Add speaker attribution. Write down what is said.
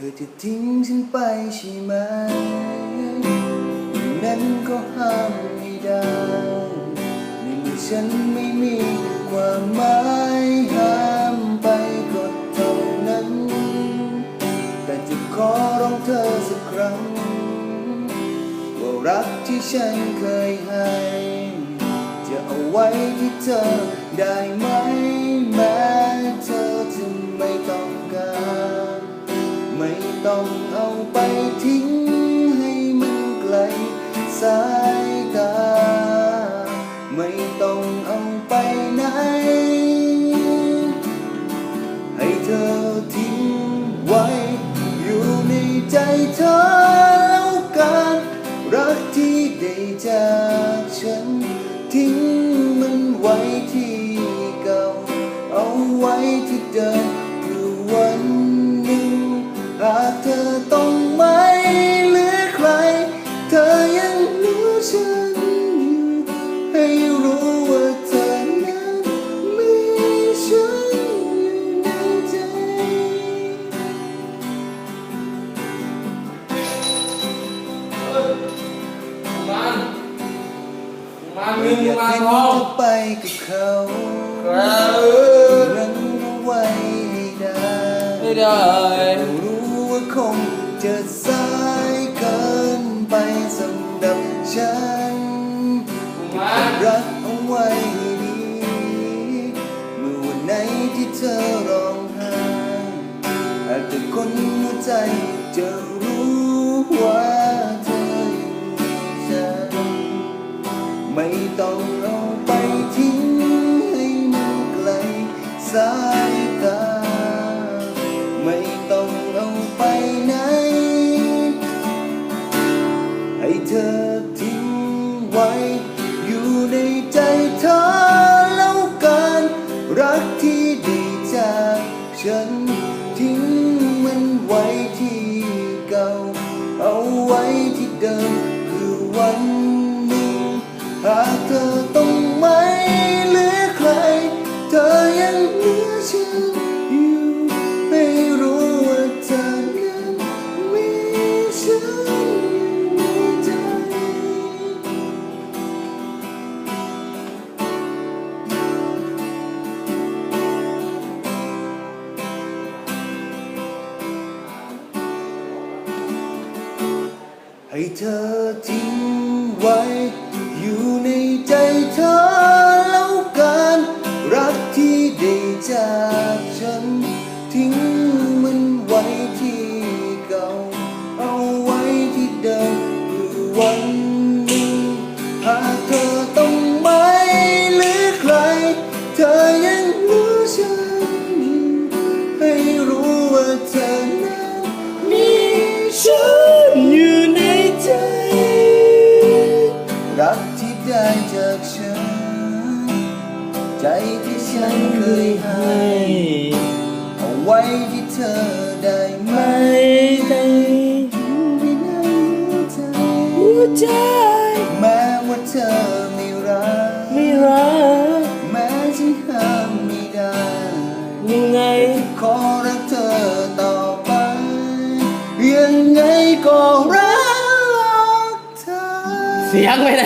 Speaker 1: ธอจะทิ้งฉันไปใช่ไหมนั้นก็ห้ามไม่ได้ในเมื่อฉันไม่มีความหมายห้ามไปก็เท่านั้น แต่จะขอร้องเธอสักครั้ง ว่ารักที่ฉันเคยให้ จะเอาไว้ที่เธอได้ไหม ไม่ต้องเอาไปทิ้งให้มันไกลสายตา ไม่ต้องเอาไปไหน ให้เธอทิ้งไว้ อยู่ในใจเธอแล้วกันรักที่ได้จากฉัน ทิ้งมันไว้ที่ ต้องไม่เหลือใคร เธอยังเหลือฉันอยู่ให้รู้ว่าเธอนั้นมีฉันอยู่ในใจ
Speaker 2: มันมัน
Speaker 1: ไม่
Speaker 2: มึง
Speaker 1: อยาก
Speaker 2: มา
Speaker 1: เห็น
Speaker 2: ร้อ
Speaker 1: เธ
Speaker 2: ง
Speaker 1: อไปกับเขา
Speaker 2: รับ
Speaker 1: รั้งเอาไว้ให้ได้
Speaker 2: ไม่ได้
Speaker 1: รู้ว่าคง จะสายเกินไปสำหรับฉัน
Speaker 2: มัน
Speaker 1: รักเอาไว้ดี เมื่อวันไหนที่เธอร้องไห้หากแต่คนหัวใจจะรู้ว่าเธออยู่ฉัน ไม่ต้องเอาไปทิ้งให้มันไกลสาย ให้เธอทิ้งไว้ อยู่ในใจเธอแล้วกัน รักที่ดีจากฉัน ทิ้งมันไว้ที่เก่า เอาไว้ที่เดิม คือวันหนึ่งหากเธอ ให้เธอทิ้งไว้ จากฉัน ใจที่ฉันเคยให้ เอาไว้ที่เธอได้ไหม
Speaker 2: ได้
Speaker 1: ที่ในหัวใจ
Speaker 2: หัวใจ
Speaker 1: แม้ว่าเธอไม่รัก
Speaker 2: ไม่รัก
Speaker 1: แม้ฉันห้ามไม่ได้
Speaker 2: ยังไง
Speaker 1: ขอรักเธอต่อไป ยังไงก็รักเธอ
Speaker 2: เสียงไปไหน